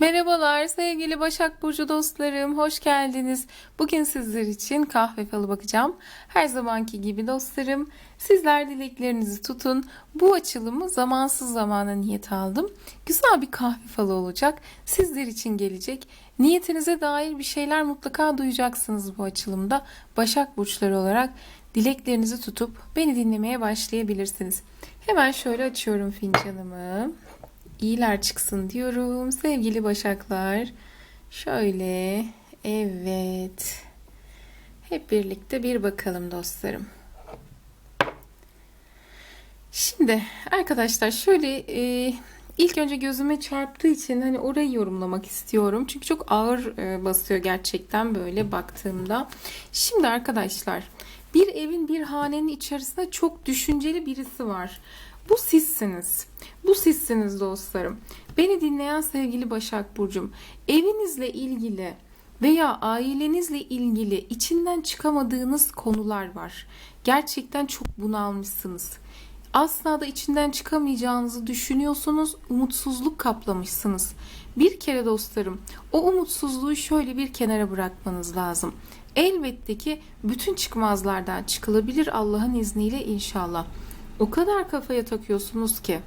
Merhabalar sevgili Başak Burcu dostlarım, hoş geldiniz. Bugün sizler için kahve falı bakacağım. Her zamanki gibi dostlarım, sizler dileklerinizi tutun. Bu açılımı zamansız zamana niyet aldım. Güzel bir kahve falı olacak. Sizler için gelecek. Niyetinize dair bir şeyler mutlaka duyacaksınız bu açılımda. Başak Burçları olarak dileklerinizi tutup beni dinlemeye başlayabilirsiniz. Hemen şöyle açıyorum fincanımı iyiler çıksın diyorum sevgili başaklar. Şöyle evet. Hep birlikte bir bakalım dostlarım. Şimdi arkadaşlar şöyle e, ilk önce gözüme çarptığı için hani orayı yorumlamak istiyorum. Çünkü çok ağır e, basıyor gerçekten böyle baktığımda. Şimdi arkadaşlar bir evin bir hanenin içerisinde çok düşünceli birisi var. Bu sizsiniz. Bu sizsiniz dostlarım. Beni dinleyen sevgili Başak Burcum, evinizle ilgili veya ailenizle ilgili içinden çıkamadığınız konular var. Gerçekten çok bunalmışsınız. Asla da içinden çıkamayacağınızı düşünüyorsunuz, umutsuzluk kaplamışsınız. Bir kere dostlarım, o umutsuzluğu şöyle bir kenara bırakmanız lazım. Elbette ki bütün çıkmazlardan çıkılabilir Allah'ın izniyle inşallah. O kadar kafaya takıyorsunuz ki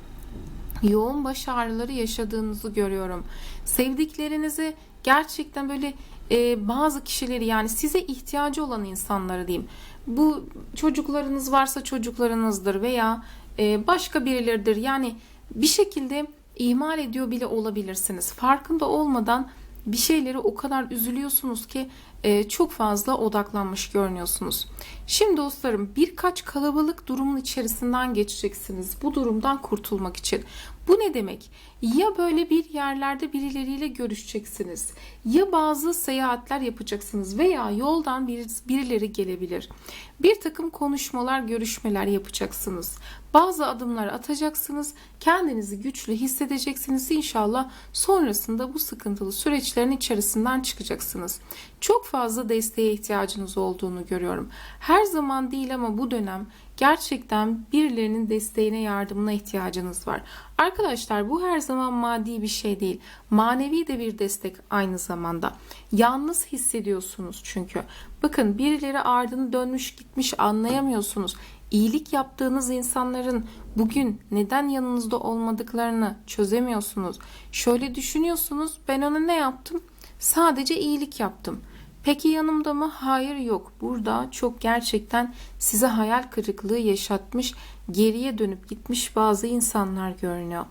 yoğun baş ağrıları yaşadığınızı görüyorum. Sevdiklerinizi gerçekten böyle e, bazı kişileri yani size ihtiyacı olan insanları diyeyim. Bu çocuklarınız varsa çocuklarınızdır veya e, başka birileridir. Yani bir şekilde ihmal ediyor bile olabilirsiniz. Farkında olmadan bir şeyleri o kadar üzülüyorsunuz ki e, çok fazla odaklanmış görünüyorsunuz. Şimdi dostlarım birkaç kalabalık durumun içerisinden geçeceksiniz bu durumdan kurtulmak için. Bu ne demek? Ya böyle bir yerlerde birileriyle görüşeceksiniz ya bazı seyahatler yapacaksınız veya yoldan bir, birileri gelebilir. Bir takım konuşmalar, görüşmeler yapacaksınız. Bazı adımlar atacaksınız. Kendinizi güçlü hissedeceksiniz. İnşallah sonrasında bu sıkıntılı süreçlerin içerisinden çıkacaksınız. Çok fazla desteğe ihtiyacınız olduğunu görüyorum. Her zaman değil ama bu dönem gerçekten birilerinin desteğine, yardımına ihtiyacınız var. Arkadaşlar bu her zaman maddi bir şey değil. Manevi de bir destek aynı zamanda. Yalnız hissediyorsunuz çünkü. Bakın birileri ardını dönmüş gitmiş anlayamıyorsunuz. İyilik yaptığınız insanların bugün neden yanınızda olmadıklarını çözemiyorsunuz. Şöyle düşünüyorsunuz ben ona ne yaptım? Sadece iyilik yaptım. Peki yanımda mı? Hayır yok. Burada çok gerçekten size hayal kırıklığı yaşatmış, geriye dönüp gitmiş bazı insanlar görünüyor.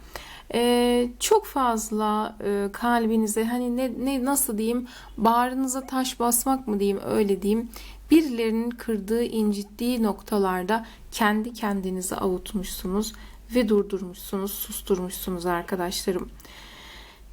Ee, çok fazla e, kalbinize hani ne, ne nasıl diyeyim bağrınıza taş basmak mı diyeyim öyle diyeyim birilerinin kırdığı incittiği noktalarda kendi kendinizi avutmuşsunuz ve durdurmuşsunuz susturmuşsunuz arkadaşlarım.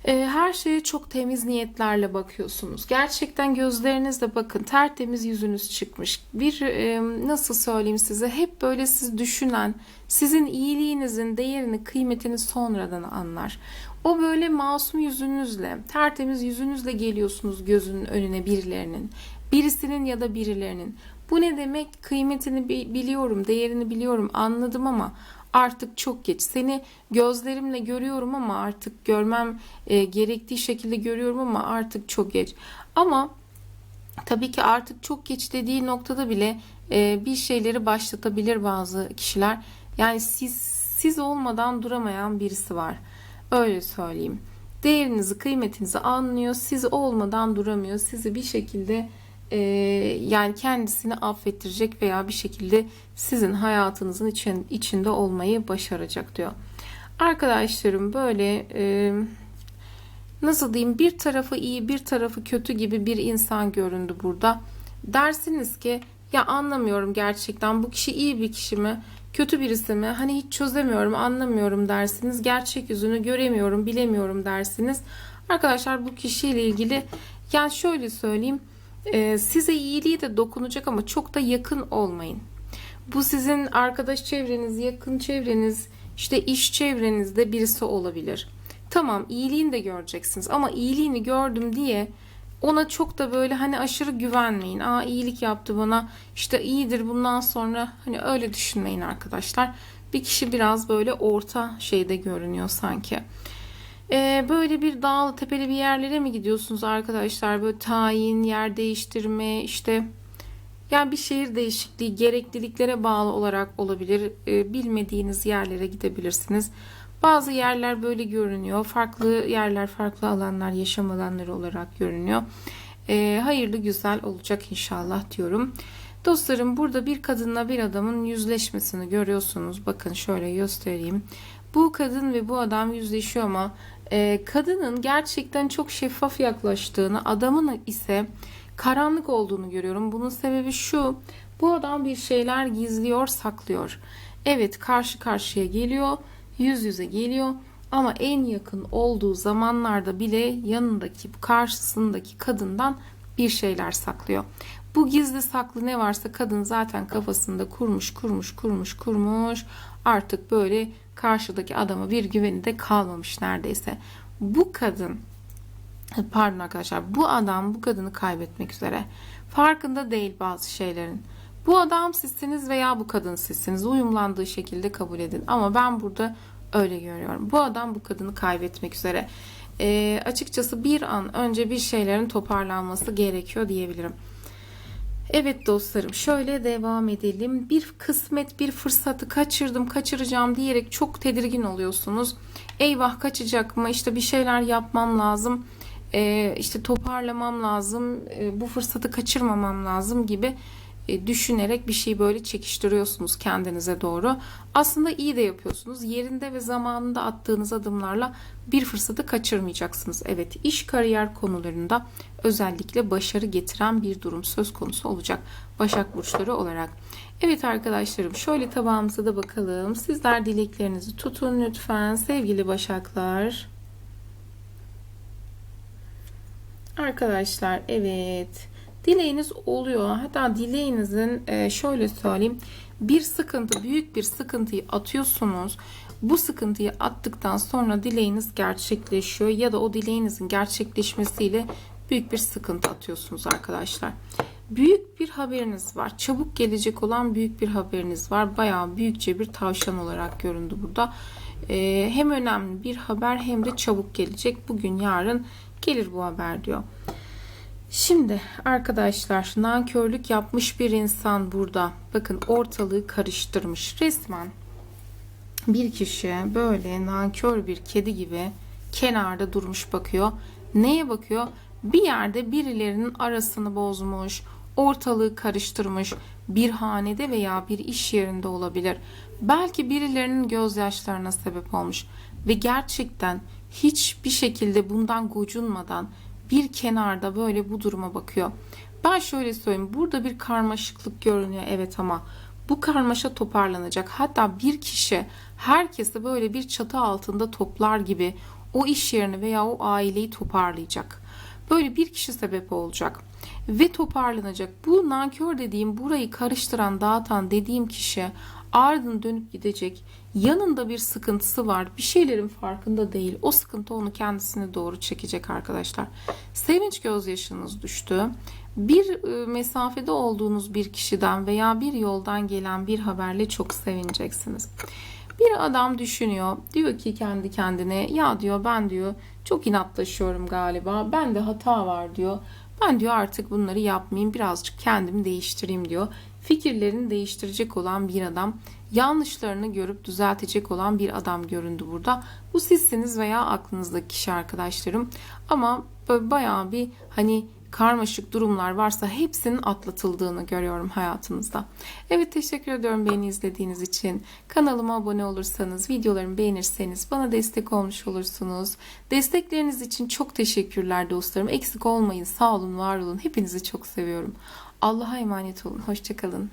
Ee, her şeye çok temiz niyetlerle bakıyorsunuz. Gerçekten gözlerinizle bakın tertemiz yüzünüz çıkmış. Bir e, nasıl söyleyeyim size hep böyle siz düşünen, sizin iyiliğinizin değerini, kıymetini sonradan anlar. O böyle masum yüzünüzle, tertemiz yüzünüzle geliyorsunuz gözünün önüne birilerinin. Birisinin ya da birilerinin. Bu ne demek? Kıymetini biliyorum, değerini biliyorum, anladım ama artık çok geç. Seni gözlerimle görüyorum ama artık görmem e, gerektiği şekilde görüyorum ama artık çok geç. Ama tabii ki artık çok geç dediği noktada bile e, bir şeyleri başlatabilir bazı kişiler. Yani siz siz olmadan duramayan birisi var. Öyle söyleyeyim. Değerinizi, kıymetinizi anlıyor. Siz olmadan duramıyor. Sizi bir şekilde e, yani kendisini affettirecek veya bir şekilde sizin hayatınızın için, içinde olmayı başaracak diyor. Arkadaşlarım böyle e, nasıl diyeyim bir tarafı iyi bir tarafı kötü gibi bir insan göründü burada. Dersiniz ki ya anlamıyorum gerçekten bu kişi iyi bir kişi mi? Kötü birisi mi? Hani hiç çözemiyorum, anlamıyorum dersiniz. Gerçek yüzünü göremiyorum, bilemiyorum dersiniz. Arkadaşlar bu kişiyle ilgili yani şöyle söyleyeyim e, size iyiliği de dokunacak ama çok da yakın olmayın. Bu sizin arkadaş çevreniz, yakın çevreniz, işte iş çevrenizde birisi olabilir. Tamam iyiliğini de göreceksiniz ama iyiliğini gördüm diye ona çok da böyle hani aşırı güvenmeyin. Aa iyilik yaptı bana işte iyidir bundan sonra hani öyle düşünmeyin arkadaşlar. Bir kişi biraz böyle orta şeyde görünüyor sanki. Ee, böyle bir dağlı tepeli bir yerlere mi gidiyorsunuz arkadaşlar? Böyle tayin, yer değiştirme, işte yani bir şehir değişikliği gerekliliklere bağlı olarak olabilir. Ee, bilmediğiniz yerlere gidebilirsiniz. Bazı yerler böyle görünüyor. Farklı yerler, farklı alanlar, yaşam alanları olarak görünüyor. Ee, hayırlı güzel olacak inşallah diyorum. Dostlarım burada bir kadınla bir adamın yüzleşmesini görüyorsunuz. Bakın şöyle göstereyim. Bu kadın ve bu adam yüzleşiyor ama e, kadının gerçekten çok şeffaf yaklaştığını, adamın ise karanlık olduğunu görüyorum. Bunun sebebi şu. Bu adam bir şeyler gizliyor, saklıyor. Evet, karşı karşıya geliyor, yüz yüze geliyor ama en yakın olduğu zamanlarda bile yanındaki, karşısındaki kadından bir şeyler saklıyor. Bu gizli saklı ne varsa kadın zaten kafasında kurmuş, kurmuş, kurmuş, kurmuş. Artık böyle karşıdaki adama bir güveni de kalmamış neredeyse. Bu kadın pardon arkadaşlar bu adam bu kadını kaybetmek üzere. Farkında değil bazı şeylerin. Bu adam sizsiniz veya bu kadın sizsiniz. Uyumlandığı şekilde kabul edin. Ama ben burada öyle görüyorum. Bu adam bu kadını kaybetmek üzere. E, açıkçası bir an önce bir şeylerin toparlanması gerekiyor diyebilirim. Evet dostlarım şöyle devam edelim. Bir kısmet bir fırsatı kaçırdım kaçıracağım diyerek çok tedirgin oluyorsunuz. Eyvah kaçacak mı işte bir şeyler yapmam lazım. Ee, işte toparlamam lazım. Ee, bu fırsatı kaçırmamam lazım gibi düşünerek bir şeyi böyle çekiştiriyorsunuz kendinize doğru. Aslında iyi de yapıyorsunuz. Yerinde ve zamanında attığınız adımlarla bir fırsatı kaçırmayacaksınız. Evet iş kariyer konularında özellikle başarı getiren bir durum söz konusu olacak. Başak burçları olarak. Evet arkadaşlarım şöyle tabağımıza da bakalım. Sizler dileklerinizi tutun lütfen sevgili başaklar. Arkadaşlar evet dileğiniz oluyor. Hatta dileğinizin e, şöyle söyleyeyim bir sıkıntı büyük bir sıkıntıyı atıyorsunuz. Bu sıkıntıyı attıktan sonra dileğiniz gerçekleşiyor ya da o dileğinizin gerçekleşmesiyle büyük bir sıkıntı atıyorsunuz arkadaşlar. Büyük bir haberiniz var. Çabuk gelecek olan büyük bir haberiniz var. Bayağı büyükçe bir tavşan olarak göründü burada. Ee, hem önemli bir haber hem de çabuk gelecek. Bugün yarın gelir bu haber diyor. Şimdi arkadaşlar nankörlük yapmış bir insan burada. Bakın ortalığı karıştırmış resmen. Bir kişi böyle nankör bir kedi gibi kenarda durmuş bakıyor. Neye bakıyor? Bir yerde birilerinin arasını bozmuş, ortalığı karıştırmış, bir hanede veya bir iş yerinde olabilir. Belki birilerinin gözyaşlarına sebep olmuş ve gerçekten hiçbir şekilde bundan gocunmadan bir kenarda böyle bu duruma bakıyor. Ben şöyle söyleyeyim. Burada bir karmaşıklık görünüyor evet ama bu karmaşa toparlanacak. Hatta bir kişi herkesi böyle bir çatı altında toplar gibi o iş yerini veya o aileyi toparlayacak. Böyle bir kişi sebep olacak ve toparlanacak. Bu nankör dediğim burayı karıştıran, dağıtan dediğim kişi ardın dönüp gidecek. Yanında bir sıkıntısı var. Bir şeylerin farkında değil. O sıkıntı onu kendisine doğru çekecek arkadaşlar. Sevinç gözyaşınız düştü. Bir e, mesafede olduğunuz bir kişiden veya bir yoldan gelen bir haberle çok sevineceksiniz. Bir adam düşünüyor. Diyor ki kendi kendine ya diyor ben diyor çok inatlaşıyorum galiba. Ben de hata var diyor. Ben diyor artık bunları yapmayayım birazcık kendimi değiştireyim diyor. Fikirlerini değiştirecek olan bir adam, yanlışlarını görüp düzeltecek olan bir adam göründü burada. Bu sizsiniz veya aklınızdaki kişi arkadaşlarım. Ama böyle bayağı bir hani karmaşık durumlar varsa hepsinin atlatıldığını görüyorum hayatınızda. Evet teşekkür ediyorum beni izlediğiniz için. Kanalıma abone olursanız, videolarımı beğenirseniz bana destek olmuş olursunuz. Destekleriniz için çok teşekkürler dostlarım. Eksik olmayın, sağ olun, var olun. Hepinizi çok seviyorum. Allah'a emanet olun. Hoşçakalın.